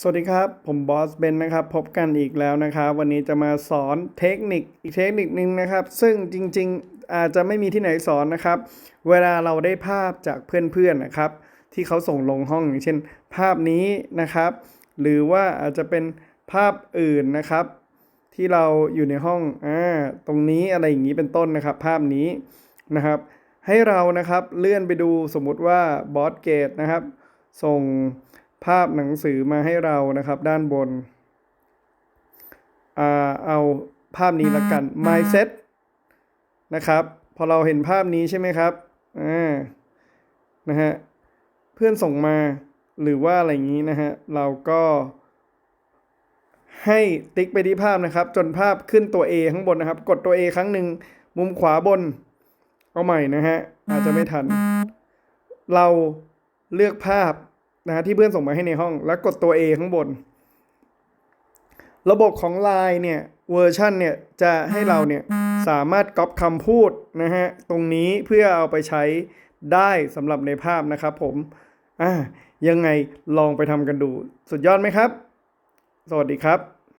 สวัสดีครับ ผมบอสเบนนะครับ พบกันอีกแล้วนะครับ วันนี้จะมาสอนเทคนิคอีกเทคนิคนึงนะครับ ซึ่งจริงๆอาจจะไม่มีที่ไหนสอนนะครับ เวลาเราได้ภาพจากเพื่อนๆนะครับ ที่เขาส่งลงห้องอย่างเช่น ภาพนี้นะครับ หรือว่าอาจจะเป็นภาพอื่นนะครับ ที่เราอยู่ในห้องอ่าตรงนี้อะไรอย่างนี้เป็นต้นนะครับ ภาพนี้นะครับ ให้เรานะครับเลื่อนไปดูสมมุติว่าบอสเกตนะครับ ส่ง ภาพหนังสือมาให้เรานะครับด้านบนอ่าเอาภาพนี้ละกัน my set นะครับ พอเราเห็นภาพนี้ใช่ไหมครับอ่านะฮะเพื่อนส่งมาหรือว่าอะไรอย่างนี้นะฮะเราก็ให้ติ๊กไปที่ภาพนะครับ จนภาพขึ้นตัว A ข้างบนนะครับ กดตัว A ครั้งหนึ่งมุมขวาบน เอาใหม่นะฮะอาจจะไม่ทัน เราเลือกภาพ นะฮะที่เพื่อนส่งมาให้ในห้อง แล้วกดตัว A ข้างบน ระบบของ Line เนี่ยเวอร์ชันเนี่ยจะให้เราเนี่ยสามารถก๊อปคำพูดนะฮะตรงนี้เพื่อเอาไปใช้ได้สำหรับในภาพนะครับผมอ่ายังไงลองไปทำกันดู สุดยอดไหมครับ สวัสดีครับ